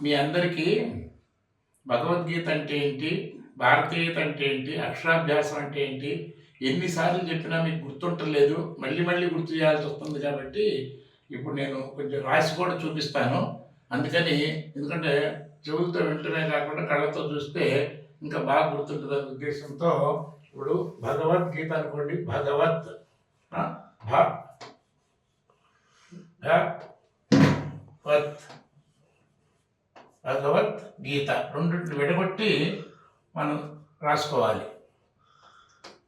మీ అందరికీ భగవద్గీత అంటే ఏంటి? భారతీయత అంటే ఏంటి? అక్షరాభ్యాసం అంటే ఏంటి? ఎన్నిసార్లు చెప్పినా మీకు గుర్తుంటలేదు. మళ్ళీ మళ్ళీ గుర్తు చేయాల్సి వస్తుంది కాబట్టి ఇప్పుడు నేను కొంచెం రాసి కూడా చూపిస్తాను. అందుకని ఎందుకంటే చెవులతో వింటమే కాకుండా కళ్ళతో చూస్తే ఇంకా బాగా గుర్తుంటుంది అనే ఉద్దేశంతో ఇప్పుడు భగవద్గీత అనుకోండి. భగవత్ ఆ, భ భగవత్ భగవత్ గీత రెండింటిని విడగొట్టి మనం రాసుకోవాలి.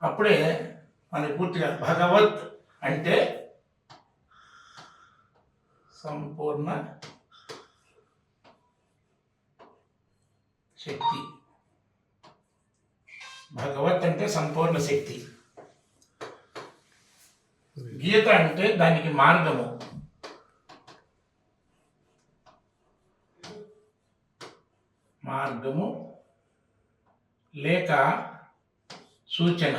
అప్పుడే మనకి పూర్తిగా భగవత్ అంటే సంపూర్ణ శక్తి. భగవత్ అంటే సంపూర్ణ శక్తి. గీత అంటే దానికి మార్గము. మార్గము లేక సూచన.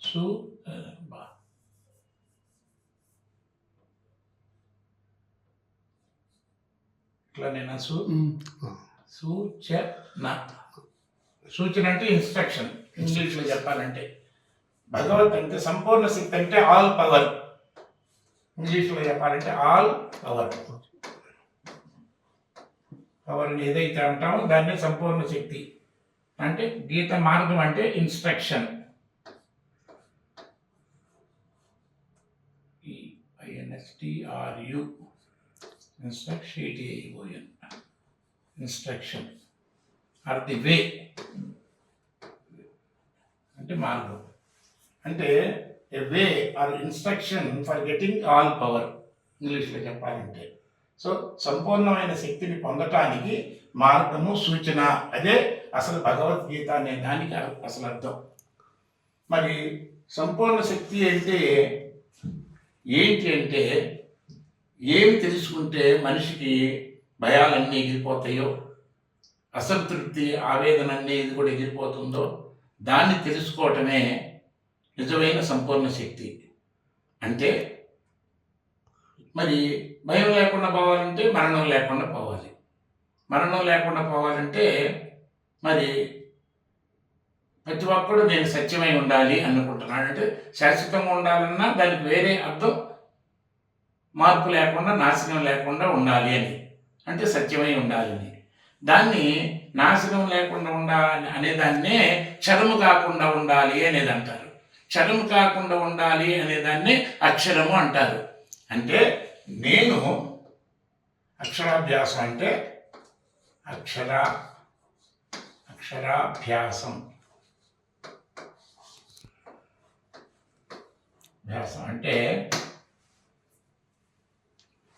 సు. ఇట్లా నేను సు సూచన. సూచన అంటే ఇన్స్ట్రక్షన్ ఇంగ్లీష్లో చెప్పాలంటే. భగవత్ అంటే సంపూర్ణ శక్తి అంటే ఆల్ పవర్ ఇంగ్లీష్లో చెప్పాలంటే ఆల్ అవర్ పవర్ని ఏదైతే అంటామో దాన్ని సంపూర్ణ శక్తి. అంటే గీత మార్గం అంటే instruction I N S T R U instruction instruction or the way అంటే మార్గం. అంటే a way or instruction for getting all power ఇంగ్లీష్లో చెప్పాలంటే. సో సంపూర్ణమైన శక్తిని పొందటానికి మార్గము సూచన. అదే అసలు భగవద్గీత అనే దానికి అసలు అర్థం. మరి సంపూర్ణ శక్తి అంటే ఏంటి అంటే ఏమి తెలుసుకుంటే మనిషికి భయాలన్నీ ఎగిరిపోతాయో అసంతృప్తి ఆవేదన అనేది కూడా ఎగిరిపోతుందో దాన్ని తెలుసుకోవటమే నిజమైన సంపూర్ణ శక్తి. అంటే మరి భయం లేకుండా పోవాలంటే మరణం లేకుండా పోవాలి. మరణం లేకుండా పోవాలంటే మరి ప్రతి ఒక్కడు నేను సత్యమై ఉండాలి అనుకుంటున్నాడు. అంటే శాశ్వతంగా ఉండాలన్నా దానికి వేరే అర్థం మార్పు లేకుండా నాశనం లేకుండా ఉండాలి అని. అంటే సత్యమై ఉండాలని. దాన్ని నాశనం లేకుండా ఉండాలి అనేదాన్నే క్షరము కాకుండా ఉండాలి అనేది అంటారు చరము కాకుండా ఉండాలి అనేదాన్ని అక్షరము అంటారు. అంటే నేను అక్షరాభ్యాసం అంటే అక్షర అక్షరాభ్యాసం. అభ్యాసం అంటే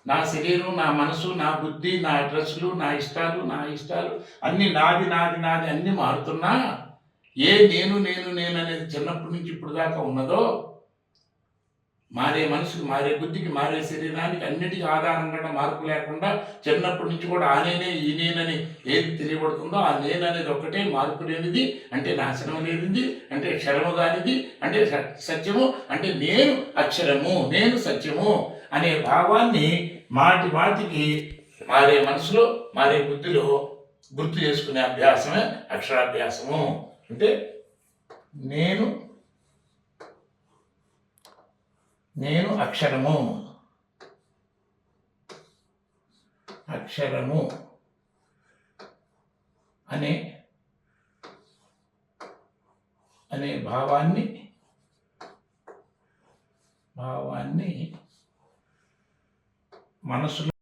నా శరీరం నా మనసు నా బుద్ధి నా డ్రెస్సులు నా ఇష్టాలు నా ఇష్టాలు అన్ని నాది నాది నాది అన్ని మారుతున్నా ఏ నేను నేను నేను అనేది చిన్నప్పటి నుంచి ఇప్పుడు దాకా ఉన్నదో మారే మనసుకి మారే బుద్ధికి మారే శరీరానికి అన్నిటికీ ఆధారంగా మార్పు లేకుండా చిన్నప్పటి నుంచి కూడా ఆ నేనే ఈ నేనని ఏది తెలియబడుతుందో ఆ నేను అనేది ఒక్కటే మార్పు లేనిది అంటే నాశనం లేనిది అంటే క్షరము కానిది అంటే సత్యము అంటే నేను అక్షరము నేను సత్యము అనే భావాన్ని మాటి మాటికి మారే మనసులో మారే బుద్ధిలో గుర్తు చేసుకునే అభ్యాసమే అక్షరాభ్యాసము. అంటే నేను నేను అక్షరము. అక్షరము అనే అనే భావాన్ని భావాన్ని మనసులో